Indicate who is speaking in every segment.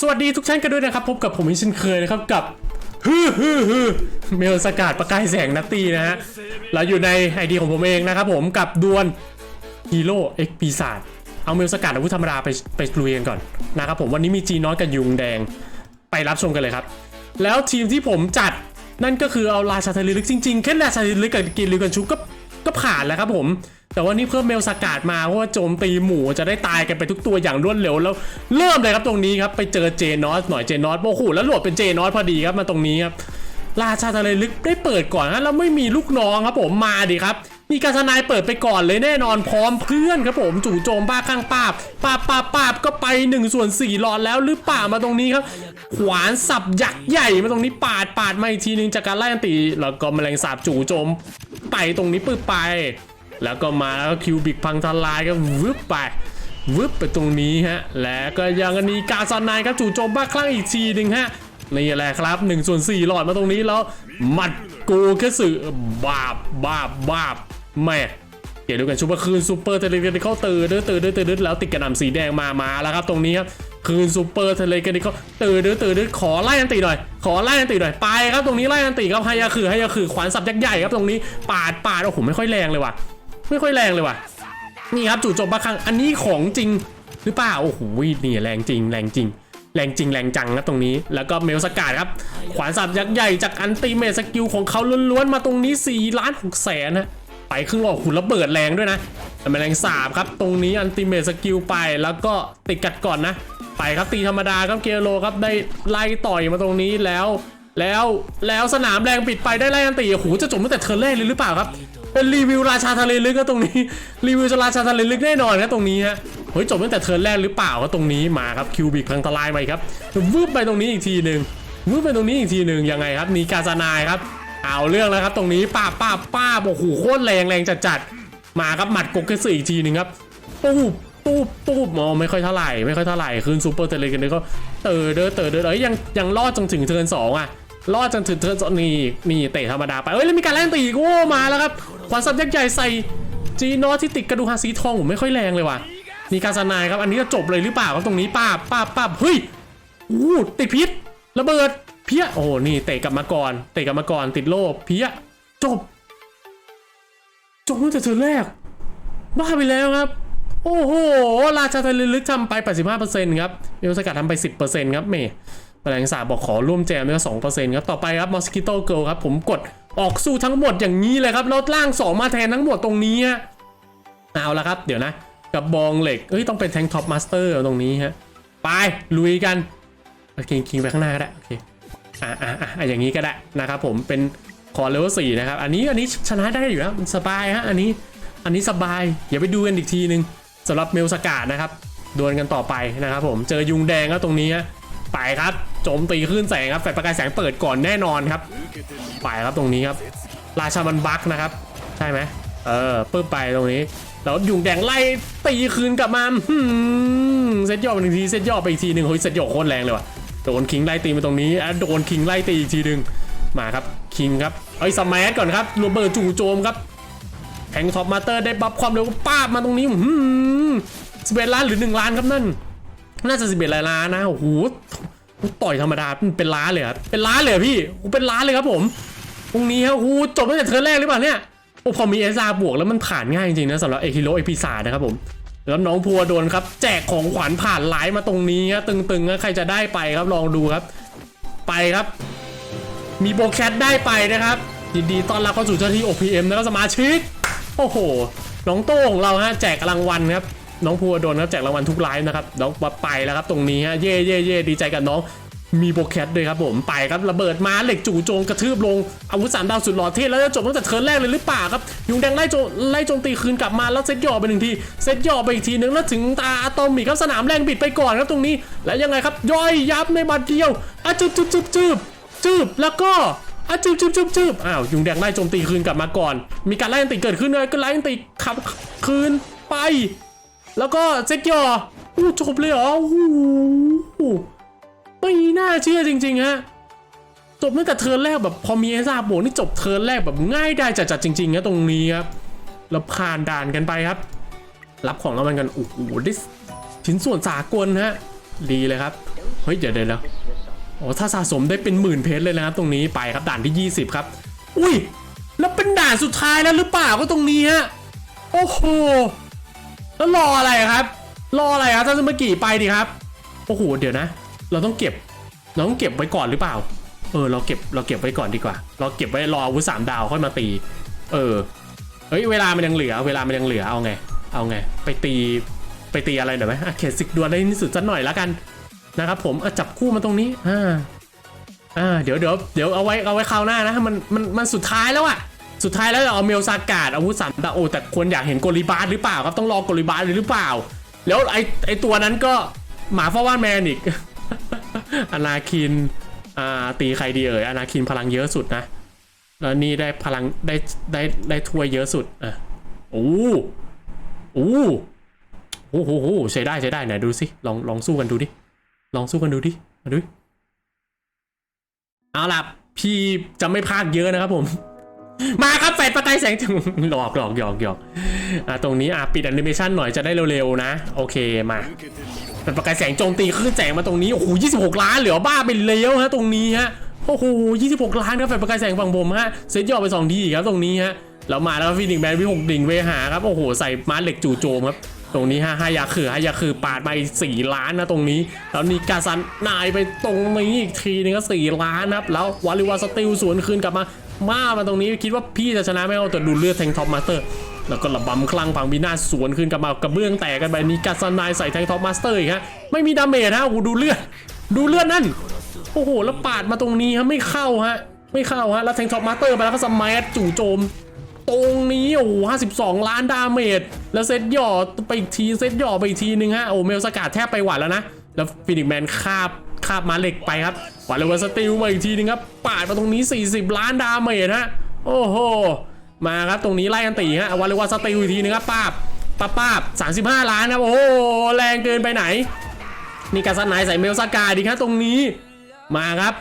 Speaker 1: สวัสดีทุกท่านกันด้วยนะครับ พบกับผมอีกเช่นเคยนะครับกับฮือฮือฮือเมลสกัดประกายแสงนัตตีนะฮะเราอยู่ในไอดีของผมเองนะครับผมกับดวลฮีโร่เอ็กปีศาจเอาเมลสกัดอาวุธธรรมดาไปไปลุยกันก่อนนะครับผมวันนี้มีจีน้อยกับยุงแดงไปรับชมกันเลยครับ แล้วทีมที่ผมจัดนั่นก็คือเอาราชาเทลิลึกจริงๆแค่ราชาเทลิลึกกับกินลิกันชุกก็ก็ผ่านแล้วครับผม แต่ว่านี่เพิ่มเมลสกัดมาเพราะว่าโจมตีหมูจะได้ตายกันไปทุกตัวอย่างรวดเร็วแล้ว เริ่มเลยครับตรงนี้ครับไปเจอเจนอสหน่อยเจนอสโอ้โหแล้วหลวดเป็นเจนอสพอดีครับมาตรงนี้ครับราชาทะเลลึกได้เปิดก่อนฮะแล้วไม่มีลูกน้องครับผมมาดิครับมีการทนายเปิดไปก่อนเลยแน่นอนพร้อมเพื่อนครับผมจู่โจมบ้าข้างป้าบป้าบป้าบป้าบก็ไป1ส่วน4หลอดแล้วหรือป่ามาตรงนี้ครับ ขวานสับยักษ์ใหญ่มาตรงนี้ปาดปาดมาอีกทีนึงจากการไล่อันตีแล้วก็แมลงสาบจู่โจมไปตรงนี้ปื้บไป แล้วก็มาแล้วก็คิวบิกพังทลายก็วึบไปวึบไปตรงนี้ฮะ แล้วก็ยังมีกาซานไนครับจู่โจมบ้าคลั่งอีกทีหนึ่งฮะนี่แหละครับ1ส่วน4หลอดมาตรงนี้แล้วหมัดกูกระสือบาบบาบบาบแม่เดี๋ยวดูกันชุบคืนซูเปอร์เทเลกันเขาตื่นเด้อตื่นเด้อตื่นเด้อแล้วติดกระหน่ำสีแดงมามาแล้วครับตรงนี้ครับคืนซูเปอร์เทเลกันเขาตื่นเด้อตื่นเด้อขอไล่อันตีหน่อยขอไล่อันตีหน่อยไปครับตรงนี้ไล่อันตีครับไฮยาคือไฮยาคือขวานสับยักษ์ใหญ่ครับตรงนี้ปาดปาดโอ้โหไม่ค่อยแรงเลยว่ะ ไม่ค่อยแรงเลยว่ะ นี่ครับจู่โจมบ้าครั้งอันนี้ของจริงหรือเปล่าโอ้โหนี่แรงจริง แรงจริง แรงจริงแรงจังครับตรงนี้ แล้วก็เมลสกัดครับ ขวานสับยักษ์ใหญ่จากอันติเมสกิลของเขาล้วนๆมาตรงนี้4ล้าน6แสนนะไปครึ่งหลอดขุนระเบิดแรงด้วยนะแต่แมลงสาบครับ ตรงนี้อันติเมสกิลไปแล้วก็ติดกัดก่อนนะ ไปครับตีธรรมดาครับเกโลครับได้ไล่ต่อยมาตรงนี้แล้วแล้วแล้วสนามแรงปิดไปได้ไล่อันตีโอ้โหจะจบตั้งแต่เทิร์แรกเลยหรือเปล่าครับ เป็นรีวิวราชาทะเลลึกก็ตรงนี้ รีวิวราชาทะเลลึกแน่นอนครับตรงนี้ฮะเฮ้ยจบตั้งแต่เทิร์นแรกหรือเปล่าก็ตรงนี้มาครับคิวบิกพังทลายไปครับวืบไปตรงนี้อีกทีหนึ่งวืบไปตรงนี้อีกทีหนึ่งยังไงครับนีกาซานายครับเอาเรื่องแล้วครับตรงนี้ป้าป้าป้าโอ้โหโคตรแรงแรงจัดจัดๆมาครับหมัดกกเกสอีกทีหนึ่งครับปุ๊บปุ๊บปุ๊บมองไม่ค่อยเท่าไหร่ไม่ค่อยเท่าไหร่คืนซูเปอร์เทเลกันเลยก็เตอเด้อเตอเดอเอ้ยยังยังรอดจนถึงเทิร์นสองอะ รอดจนถึงเทิร์นสองนี่นี่เตะธรรมดาไปเอ้ยแล้วมีการแล่นตีอีกโอ้มาแล้วครับขวานสับยักษ์ใหญ่ใส่จีโนที่ติดกระดูกหางสีทองผมไม่ค่อยแรงเลยว่ะมีการสนายครับอันนี้จะจบเลยหรือเปล่าครับตรงนี้ป้าป้าป้าเฮ้ยอู้ติดพิษระเบิดเพี้ยโอ้หนี่เตะกลับมาก่อนเตะกลับมาก่อนติดโล่เพี้ยจบ จบตั้งแต่เธอแรก บ้าไปแล้วครับ โอ้โห ราชาทะเลลึกทำไป 85%ครับเมลสกัดทำไป 10%ครับเมย์ แมลงสาบบอกขอร่วมแจมด้วย2%ครับ ต่อไปครับมอสกิโตเกิลครับ ผมกดออกสู้ทั้งหมดอย่างนี้เลยครับแล้วล่าง2มาแทนทั้งหมดตรงนี้ฮะเอาละครับ เดี๋ยวนะ กับบองเหล็กเอ้ยต้องเป็นแทงท็อปมาสเตอร์ตรงนี้ฮะไปลุยกันโอเคคิงไปข้างหน้าก็ได้โอเคอ่าอ่าอ่าอย่างนี้ก็ได้นะครับผมเป็นคอเลเวลสี่นะครับ อันนี้อันนี้ชนะได้อยู่แล้วสบายฮะอันนี้อันนี้สบายอย่าไปดูกันอีกทีนึงสำหรับเมลสกาดนะครับดวลกันต่อไปนะครับผมเจอยุงแดงก็ตรงนี้ฮะ ไปครับโจมตีคลื่นแสงครับแฟลชประกายแสงเปิดก่อนแน่นอนครับ ไปครับตรงนี้ครับราชามันบักนะครับ ใช่ไหมเออปึ๊บไปตรงนี้แล้วยุงแดงไล่ตีคืนกลับมาหืมเซตย่อไปหนึ่งทีเซตย่อไปอีกทีหนึ่งเฮ้ยเซตย่อโคตรแรงเลยว่ะโดนคิงไล่ตีมาตรงนี้อะโดนคิงไล่ตีอีกทีหนึ่งมาครับคิงครับเอ้ยสมัก่อนครับระเบิดจู่โจมครับแทงท็อปมาเตอร์ได้บัฟความเร็วป้าบมาตรงนี้สิบเอ็ดล้านหรือหนึ่งล้านครับนั่น น่าจะสิบเอ็ดล้านนะโอ้โหต่อยธรรมดาเป็นล้านเลยครับเป็นล้านเลยพี่เป็นล้านเลยครับผมตรงนี้ฮะโอ้โหจบตั้งแต่เทิร์นแรกหรือเปล่าเนี่ยโอ้พอมีเอสอาบวกแล้วมันผ่านง่ายจริงๆนะสำหรับเอคิโรเอพิซานะครับผมแล้วน้องพัวโดนครับ แจกของขวัญผ่านไลน์มาตรงนี้ฮะตึงๆนะใครจะได้ไปครับลองดูครับ ไปครับ มีโบแคทได้ไปนะครับยินดีต้อนรับเข้าสู่เจ้าหน้าที่ OPM นะครับสมาชิกโอ้โหน้องโต้ของเราฮะแจกรางวัลครับ น้องภูวดลครับแจกรางวัลทุกไลฟ์นะครับน้องไปแล้วครับตรงนี้ฮะเย่เย่เย่ดีใจกับน้องมีโบแคทด้วยครับผมไปครับระเบิดมาเหล็กจู่โจมกระทืบลงอาวุธสามดาวสุดหล่อเท่แล้วจะจบตั้งแต่เทิร์นแรกเลยหรือเปล่าครับยุงแดงไล่โจไล่โจมตีคืนกลับมาแล้วเซตย่อไปหนึ่งทีเซตย่อไปอีกทีนึงแล้วถึงตาอะตอมิกครับสนามแรงบิดไปก่อนครับตรงนี้ แล้วยังไงครับย่อยยับในบัดเดียวอะจึบจึบจึบจึบจึบแล้วก็อะจึบจึบจึบจึบอ้าวยุงแดงไล่โจมตีคืนกลับมาก่อน มีการไล่อันติเกิดขึ้นเลยก็ไล่อันติขับคืนไป แล้วก็เซตย่ออู้จบเลยเหรอโอ้โหไม่น่าเชื่อจริงๆฮะจบตั้งแต่เทิร์นแรกแบบพอมีเอซ่าบวกนี่จบเทิร์นแรกแบบง่ายได้จัดๆจริงๆนะตรงนี้ครับแล้วผ่านด่านกันไปครับ รับของรางวัลกันโอ้โหได้ชิ้นส่วนสากลฮะดีเลยครับเฮ้ยเดี๋ยวเดี๋ยวแล้วโอ้ถ้าสะสมได้เป็นหมื่นเพชรเลยนะครับตรงนี้ไปครับด่านที่ 20 ครับ อุ้ย แล้วเป็นด่านสุดท้ายแล้วหรือเปล่าก็ตรงนี้ฮะโอ้โห แล้วรออะไรครับ รออะไรครับท่านสมกิไปดิครับโอ้โหเดี๋ยวนะ เราต้องเก็บเราต้องเก็บไว้ก่อนหรือเปล่า เออ เราเก็บเราเก็บไว้ก่อนดีกว่า เราเก็บไว้รออาวุธสามดาวค่อยมาตี เออเฮ้ยเวลามันยังเหลือ เวลามันยังเหลือเอาไง เอาไง ไปตีไปตีอะไรหน่อยไหมอะเขตสิกดวลได้ที่สุดสักหน่อยแล้วกันนะครับผมอะจับคู่มาตรงนี้อ่าอ่าเดี๋ยวเดี๋ยวเดี๋ยวเอาไว้เอาไว้คราวหน้านะมันมันมันสุดท้ายแล้วอะ สุดท้ายแล้วเอาเมลซากาดอาวุธสามดาโอ้แต่คนอยากเห็นโกลิบาสหรือเปล่าครับต้องรอโกลิบาสหรือเปล่า แล้วไอไอตัวนั้นก็หมาฟ้าว่านแมนอีกอนาคินอ่าตีใครดีเอ่ยอนาคินพลังเยอะสุดนะแล้วนี่ได้พลังได้ได้ได้ถ้วยเยอะสุดอะโอ้โอ้โอ้โหโหใช้ได้ใช้ได้ไหนดูสิลองลองสู้กันดูดิลองสู้กันดูดิมาดูเอาล่ะพี่จะไม่พากเยอะนะครับผม มาครับแฟดประกายแสงถึงหลอกหลอกหยอกหยอกอะตรงนี้อะปิดแอนิเมชันหน่อยจะได้เร็วๆนะ โอเคมาแฟดประกายแสงโจมตีคลื่นแสงมาตรงนี้โอ้โห26 ล้านเหลือบ้าไปแล้วฮะตรงนี้ฮะโอ้โห26 ล้านครับแฟดประกายแสงฝั่งผมฮะเซตย่อไป2ทีครับตรงนี้ฮะแล้วมาแล้วฟินิกแมนวิหกดิ่งเวหาครับโอ้โหใส่มาเหล็กจู่โจมครับตรงนี้ฮะฮายาคือฮายาคือปาดมาอีกสี่ล้านนะตรงนี้ แล้วนี่กาซันนายไปตรงนี้อีกทีนึงก็สี่ล้านครับแล้ววาลิวาสติลสวนคืนกลับมา มามาตรงนี้คิดว่าพี่จะชนะไม่เอาแต่ดูเลือดแทงท็อปมาสเตอร์ แล้วก็ระบำคลั่งพังวินาสวนคืนกับมากระเบื้องแตกกันไปนี่กาซันนายใส่แทงท็อปมาสเตอร์อีกฮะไม่มีดาเมจฮะโอ้ดูเลือดดูเลือดนั่นโอ้โหแล้วปาดมาตรงนี้ฮะไม่เข้าฮะไม่เข้าฮะแล้วแทงท็อปมาสเตอร์ไปแล้วก็สมัยจู่โจมตรงนี้โอ้โห52 ล้านดาเมจแล้วเซตหย่อไปอีกทีเซตหย่อไปอีกทีนึงฮะโอ้เมลสกัดแทบไปหวัดแล้วนะแล้วฟินิกแมนคาบ คาบมาเหล็กไปครับวัดเลว่าสติลมาอีกทีนึงครับปาดมาตรงนี้ 40 ล้านดาเมจฮะโอ้โหมาครับตรงนี้ไล่กันตีฮะวันเลว่าสติลอีกทีนึงครับป้าบป้าป้าบ35 ล้านครับโอ้โหแรงเกินไปไหน นี่กาซันไนใส่เมลสกาดีครับตรงนี้มาครับ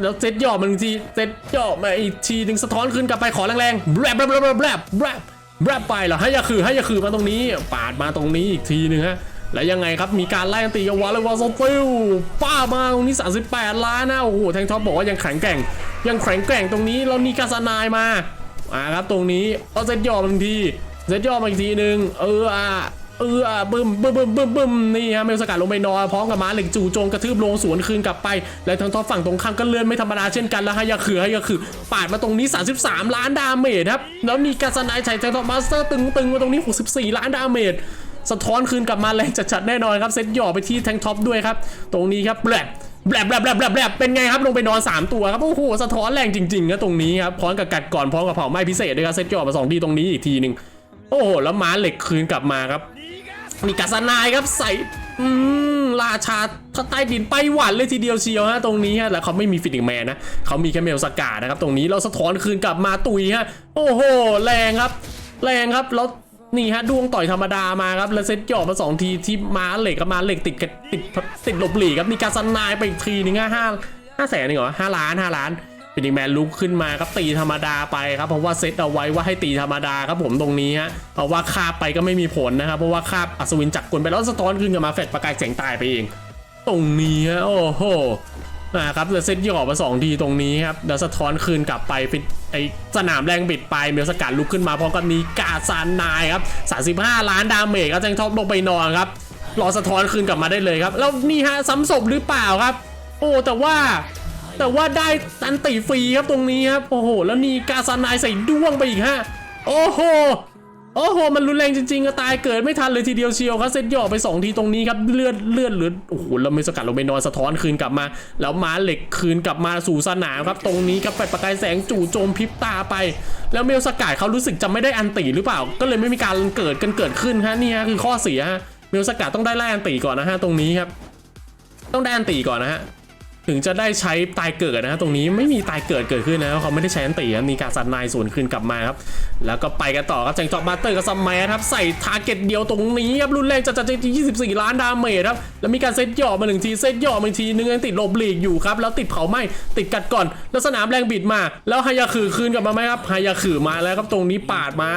Speaker 1: แล้วเซตย่อมันอีกทีเซตย่อมาอีกทีหนึ่งสะท้อนขึ้นกลับไปขอแรงๆแบรบแบบแบรบแบรบแบรบแบรบแบรบไปเหรอให้ยาคือให้ยาคือมาตรงนี้ ปาดมาตรงนี้อีกทีหนึ่งฮะ แล้วยังไงครับมีการไล่กันตีกันวาเลยวาโซฟิลป้ามาตรงนี้ 38 ล้านนะโอ้โหแทงท็อปบอกว่ายังแข็งแกร่ง ยังแข็งแกร่งตรงนี้แล้วนี่กาซนายมาอ่าครับตรงนี้เอาเซตย่อมาอีกทีเซตย่อมาอีกทีหนึ่งเอออะเออบึ้มบึ้มบึ้มบึ้มบึ้มนี่ฮะเมลสกัดลงไปนอนพร้อมกับม้าเหล็กจู่โจมกระทืบลงสวนคืนกลับไป และทางท็อปฝั่งตรงข้ามก็เลื่อนไม่ธรรมดาเช่นกันแล้วฮายาคือฮายาคือปาดมาตรงนี้ 33 ล้านดาเมจครับแล้วมีกาซนายใช้แทงท็อปมาสเตอร์ตึงตึงมาตรงนี้ 64 ล้านดาเมจ สะท้อนคืนกลับมาแรงจัดๆแน่นอนครับเซตหย่อไปที่แทงท็อปด้วยครับ ตรงนี้ครับแบลบแบลบแบลบแบลบแบลบแบบเป็นไงครับลงไปนอน 3 ตัวครับโอ้โหสะท้อนแรงจริงๆนะตรงนี้ครับพร้อมกับกัดก่อนพร้อมกับเผาไหม้พิเศษด้วยครับเซตหย่อมาสองทีตรงนี้อีกทีหนึ่งโอ้โหแล้วม้าเหล็กคืนกลับมาครับมีกาสนายครับใส่อืมราชาถ้าใต้ดินไปหวานเลยทีเดียวเชียวฮะตรงนี้ฮะแล้วเขาไม่มีฟินิกแมนนะเขามีแค่เมลสกานะครับตรงนี้เราสะท้อนคืนกลับมาตุยฮะโอ้โห แรงครับ แรงครับแล้ว นี่ฮะดวงต่อยธรรมดามาครับแล้วเซตหยอดมาสองทีที่ม้าเหล็กกับม้าเหล็กติดกับติดติดหลบหลีกครับมีกาสนายไปอีกทีนึงฮะห้าห้าแสนนี่เหรอห้าล้านห้าล้านฟินิกแมนลุกขึ้นมาครับตีธรรมดาไปครับเพราะว่าเซตเอาไว้ว่าให้ตีธรรมดาครับผมตรงนี้ฮะเพราะว่าคาบไปก็ไม่มีผลนะครับเพราะว่าคาบอัศวินจักรกลไปแล้วสะท้อนขึ้นกับมาแฟดประกายแสงตายไปเอง ตรงนี้ฮะโอ้โห นะครับแล้วเซตย่อมาสองทีตรงนี้ครับแล้วสะท้อนคืนกลับไปเป็นไอสนามแรงบิดไปเมลสกัดลุกขึ้นมาพร้อมกับนี้กาซานนายครับ35 ล้านดาเมจครับแจงท็อปลงไปนอนครับรอสะท้อนคืนกลับมาได้เลยครับ แล้วนี่ฮะซ้ำศพหรือเปล่าครับ โอ้แต่ว่าแต่ว่าได้ตันติฟรีครับตรงนี้ครับโอ้โหแล้วนี่กาซานนายใส่ด้วงไปอีกฮะโอ้โห โอ้โห มันรุนแรงจริงๆอะตายเกิดไม่ทันเลยทีเดียวเชียวครับเซตหย่อไป 2 ทีตรงนี้ครับเลือดเลือดหลือโอ้โหแล้วไม่สกัดลงไปนอนสะท้อนคืนกลับมา แล้วม้าเหล็กคืนกลับมาสู่สนามครับ ตรงนี้ครับแฟดประกายแสงจู่โจมพริบตาไป แล้วเมลสกัดเขารู้สึกจะไม่ได้อันติหรือเปล่า ก็เลยไม่มีการเกิดกันเกิดขึ้นฮะนี่ฮะคือข้อเสียฮะเมลสกัดต้องได้ไล่อันติก่อนนะฮะตรงนี้ครับ ต้องได้อันติก่อนนะฮะ ถึงจะได้ใช้ตายเกิดนะตรงนี้ไม่มีตายเกิดเกิดขึ้นนะเขาไม่ได้ใช้อันตีมีการสันนายสวนคืนกลับมาครับแล้วก็ไปกันต่อครับแจงจอกบัตเตอร์กับซัมแมนครับใส่ทาร์เก็ตเดียวตรงนี้ครับรุนแรงจัดจัดจริง24ล้านดาเมจครับแล้วมีการเซตหย่อมาหนึ่งทีเซตหย่อมาอีกทีนึงยังติดลบหลีกอยู่ครับแล้วติดเผาไหม้ติดกัดก่อน แล้วสนามแรงบิดมา แล้วฮายาคือคืนกลับมาไหมครับฮายาคือมาแล้วครับตรงนี้ปาดมา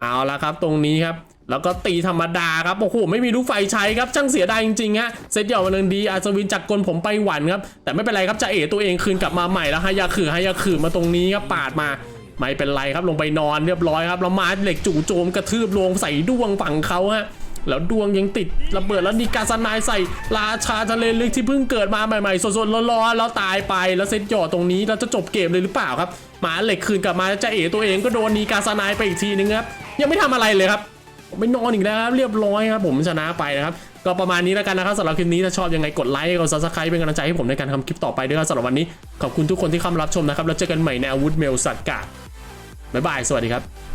Speaker 1: เอาละครับ ตรงนี้ครับ แล้วก็ตีธรรมดาครับโอ้โหไม่มีลูกไฟใช้ครับช่างเสียดายจริงๆฮะเซตหย่อมาเรื่องดีอาซวินจากกลผมไปหวันครับแต่ไม่เป็นไรครับจะเอตัวเองคืนกลับมาใหม่แล้วฮายาขือฮายาขือมาตรงนี้ครับปาดมาไม่เป็นไรครับลงไปนอนเรียบร้อยครับแล้วมาเหล็กจู่โจมกระทืบลงใส่ด้วงฝั่งเขาฮะแล้วดวงยังติดระเบิดแล้วดีกาสนายใส่ราชาทะเลลึกที่เพิ่งเกิดมาใหม่ๆสดๆร้อนๆแล้วตายไปแล้วเซตหย่อตรงนี้เราจะจบเกมเลยหรือเปล่าครับหมาเหล็กคืนกลับมาจะเอ๋ตัวเองก็โดนนีกาสนายไปอีกทีนึงครับยังไม่ทำอะไรเลยครับ ไม่นอนอีกแล้วครับเรียบร้อยครับผมชนะไปนะครับก็ประมาณนี้แล้วกันนะครับสำหรับคลิปนี้ถ้าชอบยังไงกดไลค์กดซับสไครป์เป็นกำลังใจให้ผมในการทำคลิปต่อไปด้วยครับสำหรับวันนี้ขอบคุณทุกคนที่เข้ามารับชมนะครับแล้วเจอกันใหม่ในอาวุธเมลสัตว์กาบ๊ายบายสวัสดีครับ